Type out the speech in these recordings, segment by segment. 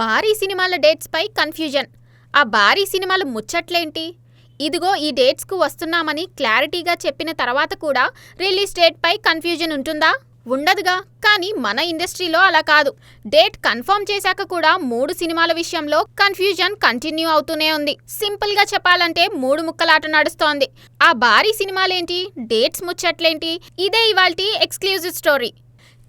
భారీ సినిమాల డేట్స్పై కన్ఫ్యూజన్. ఆ భారీ సినిమాలు ముచ్చట్లేంటి? ఇదిగో ఈ డేట్స్కు వస్తున్నామని క్లారిటీగా చెప్పిన తర్వాత కూడా రిలీజ్ డేట్ పై కన్ఫ్యూజన్ ఉంటుందా? ఉండదుగా. కానీ మన ఇండస్ట్రీలో అలా కాదు. డేట్ కన్ఫర్మ్ చేశాక కూడా మూడు సినిమాల విషయంలో కన్ఫ్యూజన్ కంటిన్యూ అవుతూనే ఉంది. సింపుల్గా చెప్పాలంటే మూడు ముక్కలాట నడుస్తోంది. ఆ భారీ సినిమాలేంటి? డేట్స్ ముచ్చట్లేంటి? ఇదే ఇవాల్టి ఎక్స్క్లూజివ్ స్టోరీ.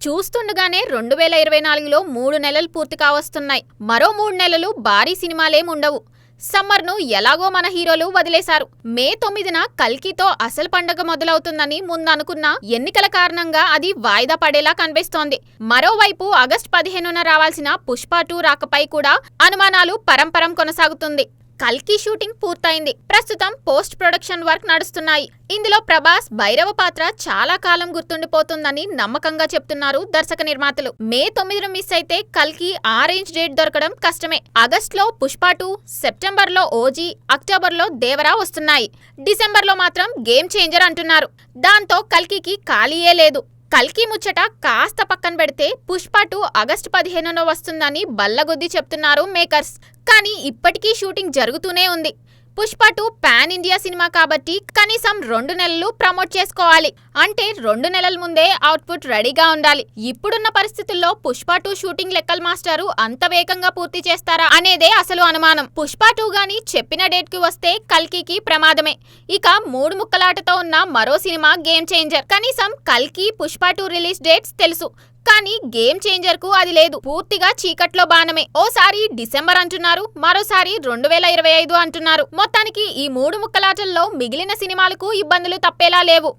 చూస్తుండగానే రెండు వేల ఇరవై నాలుగులో మూడు నెలలు పూర్తి కావస్తున్నాయి. మరో మూడు నెలలు భారీ సినిమాలేముండవు సమ్మర్ను ఎలాగో మన హీరోలు వదిలేశారు. మే తొమ్మిదిన కల్కితో అసలు పండగ మొదలవుతుందని ముందనుకున్న ఎన్నికల కారణంగా అది వాయిదా పడేలా కనిపిస్తోంది. మరోవైపు ఆగస్టు పదిహేనున రావాల్సిన పుష్ప టూ రాకపై కూడా అనుమానాలు పరంపరం కొనసాగుతుంది. కల్కి షూటింగ్ పూర్తయింది. ప్రస్తుతం పోస్ట్ ప్రొడక్షన్ వర్క్ నడుస్తున్నాయి. ఇందులో ప్రభాస్ భైరవ పాత్ర చాలా కాలం గుర్తుండిపోతుందని నమ్మకంగా చెప్తున్నారు దర్శక నిర్మాతలు. మే తొమ్మిదిన మిస్ అయితే కల్కి ఆ రేంజ్ డేట్ దొరకడం కష్టమే. ఆగస్ట్లో పుష్ప టూ సెప్టెంబర్లో ఓజీ అక్టోబర్లో దేవరా వస్తున్నాయి. డిసెంబర్లో మాత్రం గేమ్ చేంజర్ అంటున్నారు. దాంతో కల్కికి ఖాళీయే లేదు. కల్కి ముచ్చట కాస్త పక్కన పెడితే పుష్ప టూ ఆగస్టు పదిహేనున వస్తుందని బల్లగొద్ది చెప్తున్నారు మేకర్స్. కానీ ఇప్పటికీ షూటింగ్ జరుగుతూనే ఉంది. Pushpa two pan India cinema కాబట్టి కనీసం రెండు నెలలు ప్రమోట్ చేసుకోవాలి. అంటే రెండు నెలల ముందే అవుట్పుట్ రెడీగా ఉండాలి. ఇప్పుడున్న పరిస్థితుల్లో పుష్ప టూ షూటింగ్ లెక్కల మాస్టారు అంత వేగంగా పూర్తి చేస్తారా అనేదే అసలు అనుమానం. పుష్ప టూ గాని చెప్పిన డేట్కి వస్తే కల్కికి ప్రమాదమే. ఇక మూడు ముక్కలాటతో ఉన్న మరో సినిమా గేమ్ చేంజర్. కనీసం కల్కి పుష్ప టూ రిలీజ్ డేట్స్ తెలుసు. కానీ గేమ్ చేంజర్కు అది లేదు. పూర్తిగా చీకట్లో బాణమే. ఓసారి డిసెంబర్ అంటున్నారు మరోసారి రెండు వేల ఇరవై ఐదు అంటున్నారు. మొత్తానికి ఈ మూడు ముక్కలాటల్లో మిగిలిన సినిమాలకు ఇబ్బందులు తప్పేలా లేవు.